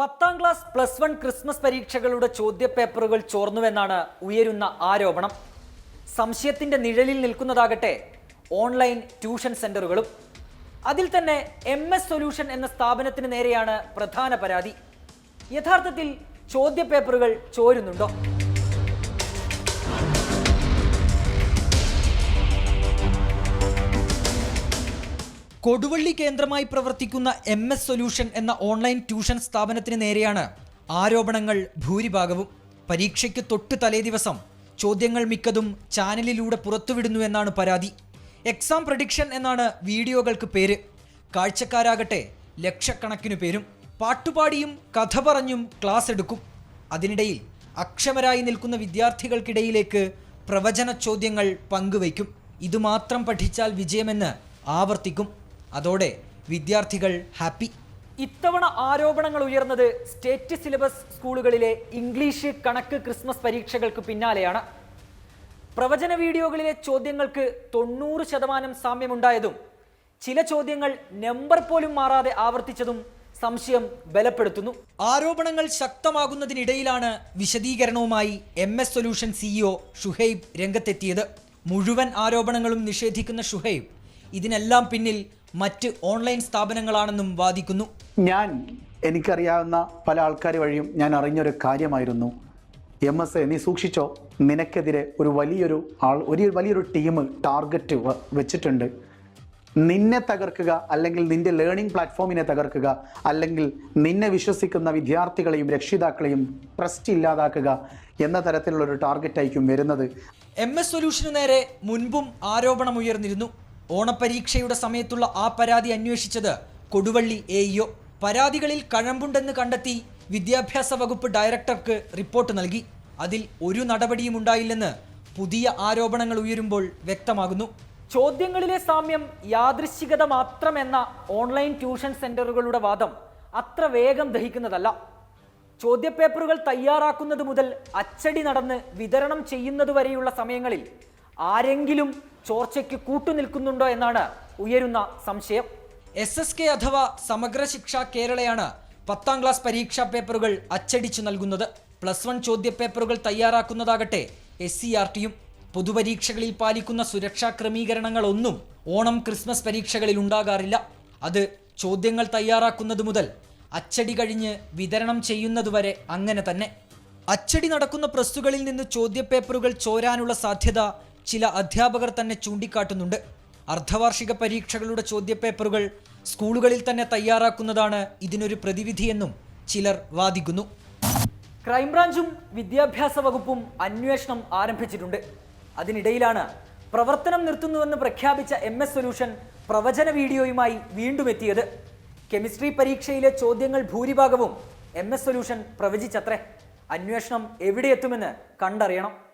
പത്താം class plus one Christmas പരീക്ഷകളുടെ ചോദ്യപേപ്പറുകൾ ചോർന്നുവെന്നാണ് ഉയരുന്ന ആരോപണം. സംശയത്തിന്റെ നിഴലിൽ നിൽക്കുന്നതാകട്ടെ ഓൺലൈൻ ട്യൂഷൻ സെന്ററുകളും. അതിൽ തന്നെ എം എസ് സൊല്യൂഷൻ എന്ന സ്ഥാപനത്തിന് നേരെയാണ് പ്രധാന പരാതി. യഥാർത്ഥത്തിൽ ചോദ്യപേപ്പറുകൾ ചോരുന്നുണ്ടോ? കൊടുവള്ളി കേന്ദ്രമായി പ്രവർത്തിക്കുന്ന എം എസ് സൊല്യൂഷൻ എന്ന ഓൺലൈൻ ട്യൂഷൻ സ്ഥാപനത്തിന് നേരെയാണ് ആരോപണങ്ങൾ ഭൂരിഭാഗവും. പരീക്ഷയ്ക്ക് തൊട്ട് തലേ ദിവസം ചോദ്യങ്ങൾ മിക്കതും ചാനലിലൂടെ പുറത്തുവിടുന്നു എന്നാണ് പരാതി. എക്സാം പ്രഡിക്ഷൻ എന്നാണ് വീഡിയോകൾക്ക് പേര്. കാഴ്ചക്കാരാകട്ടെ ലക്ഷക്കണക്കിനു പേരും പാട്ടുപാടിയും കഥ പറഞ്ഞും ക്ലാസ് എടുക്കും. അതിനിടയിൽ അക്ഷമരായി നിൽക്കുന്ന വിദ്യാർത്ഥികൾക്കിടയിലേക്ക് പ്രവചന ചോദ്യങ്ങൾ പങ്കുവയ്ക്കും. ഇതുമാത്രം പഠിച്ചാൽ വിജയമെന്ന് ആവർത്തിക്കും. അതോടെ വിദ്യാർത്ഥികൾ ഹാപ്പി. ഇത്തവണ ആരോപണങ്ങൾ ഉയർന്നത് സ്റ്റേറ്റ് സിലബസ് സ്കൂളുകളിലെ ഇംഗ്ലീഷ് കണക്ക് ക്രിസ്മസ് പരീക്ഷകൾക്ക് പിന്നാലെയാണ്. പ്രവചന വീഡിയോകളിലെ ചോദ്യങ്ങൾക്ക് തൊണ്ണൂറ് ശതമാനം സാമ്യമുണ്ടായതും ചില ചോദ്യങ്ങൾ നമ്പർ പോലും മാറാതെ ആവർത്തിച്ചതും സംശയം ബലപ്പെടുത്തുന്നു. ആരോപണങ്ങൾ ശക്തമാകുന്നതിനിടയിലാണ് വിശദീകരണവുമായി M S solution CEO Shuhaib രംഗത്തെത്തിയത്. മുഴുവൻ ആരോപണങ്ങളും നിഷേധിക്കുന്ന ഷുഹൈബ് ഇതിനെല്ലാം പിന്നിൽ മറ്റ് ഓൺലൈൻ സ്ഥാപനങ്ങളാണെന്നും വാദിക്കുന്നു. ഞാൻ എനിക്കറിയാവുന്ന പല ആൾക്കാർ വഴിയും ഞാൻ അറിഞ്ഞൊരു കാര്യമായിരുന്നു. എം എസ് എ നീ സൂക്ഷിച്ചോ? നിനക്കെതിരെ ഒരു വലിയൊരു ആൾ ഒരു വലിയൊരു ടീം ടാർഗറ്റ് വെച്ചിട്ടുണ്ട്. നിന്നെ തകർക്കുക അല്ലെങ്കിൽ നിന്റെ ലേണിംഗ് പ്ലാറ്റ്ഫോമിനെ തകർക്കുക അല്ലെങ്കിൽ നിന്നെ വിശ്വസിക്കുന്ന വിദ്യാർത്ഥികളെയും രക്ഷിതാക്കളെയും ട്രസ്റ്റ് ഇല്ലാതാക്കുക എന്ന തരത്തിലുള്ള ഒരു ടാർഗറ്റായിരിക്കും വരുന്നത്. എം എസ് സൊല്യൂഷന് നേരെ മുൻപും ആരോപണമുയർന്നിരുന്നു. ഓണപ്പരീക്ഷയുടെ സമയത്തുള്ള ആ പരാതി അന്വേഷിച്ചത് കൊടുവള്ളി എ ഇഒ പരാതികളിൽ കഴമ്പുണ്ടെന്ന് കണ്ടെത്തി വിദ്യാഭ്യാസ വകുപ്പ് ഡയറക്ടർക്ക് റിപ്പോർട്ട് നൽകി. അതിൽ ഒരു നടപടിയും ഉണ്ടായില്ലെന്ന് പുതിയ ആരോപണങ്ങൾ ഉയരുമ്പോൾ വ്യക്തമാകുന്നു. ചോദ്യങ്ങളിലെ സാമ്യം യാദൃശ്ചികത മാത്രമെന്ന ഓൺലൈൻ ട്യൂഷൻ സെന്ററുകളുടെ വാദം അത്ര വേഗം ദഹിക്കുന്നതല്ല. ചോദ്യപേപ്പറുകൾ തയ്യാറാക്കുന്നത് മുതൽ അച്ചടി നടന്ന് വിതരണം ചെയ്യുന്നതുവരെയുള്ള സമയങ്ങളിൽ ആരെങ്കിലും ചോർച്ചയ്ക്ക് കൂട്ടുനിൽക്കുന്നുണ്ടോ എന്നാണ് ഉയരുന്ന സംശയം. എസ് എസ് കെ അഥവാ സമഗ്ര ശിക്ഷ കേരളയാണ് പത്താം ക്ലാസ് പരീക്ഷാ പേപ്പറുകൾ അച്ചടിച്ചു നൽകുന്നത്. പ്ലസ് വൺ ചോദ്യപേപ്പറുകൾ തയ്യാറാക്കുന്നതാകട്ടെ എസ് സി ആർ ടിയും പൊതുപരീക്ഷകളിൽ പാലിക്കുന്ന സുരക്ഷാ ക്രമീകരണങ്ങളൊന്നും ഓണം ക്രിസ്മസ് പരീക്ഷകളിൽ ഉണ്ടാകാറില്ല. അത് ചോദ്യങ്ങൾ തയ്യാറാക്കുന്നത് മുതൽ അച്ചടി കഴിഞ്ഞ് വിതരണം ചെയ്യുന്നതുവരെ അങ്ങനെ തന്നെ. അച്ചടി നടക്കുന്ന പ്രസ്സുകളിൽ നിന്ന് ചോദ്യപേപ്പറുകൾ ചോരാനുള്ള സാധ്യത ചില അധ്യാപകർ തന്നെ ചൂണ്ടിക്കാട്ടുന്നുണ്ട്. അർദ്ധവാർഷിക പരീക്ഷകളുടെ ചോദ്യപേപ്പറുകൾ സ്കൂളുകളിൽ തന്നെ തയ്യാറാക്കുന്നതാണ് ഇതിനൊരു പ്രതിവിധിയെന്നും ചിലർ വാദിക്കുന്നു. ക്രൈംബ്രാഞ്ചും വിദ്യാഭ്യാസ വകുപ്പും അന്വേഷണം ആരംഭിച്ചിട്ടുണ്ട്. അതിനിടയിലാണ് പ്രവർത്തനം നിർത്തുന്നുവെന്ന് പ്രഖ്യാപിച്ച എം എസ് സൊല്യൂഷൻ പ്രവചന വീഡിയോയുമായി വീണ്ടും എത്തിയത്. കെമിസ്ട്രി പരീക്ഷയിലെ ചോദ്യങ്ങൾ ഭൂരിഭാഗവും എം എസ് സൊല്യൂഷൻ പ്രവചിച്ചത്രേ. അന്വേഷണം എവിടെ എത്തുമെന്ന് കണ്ടറിയണം.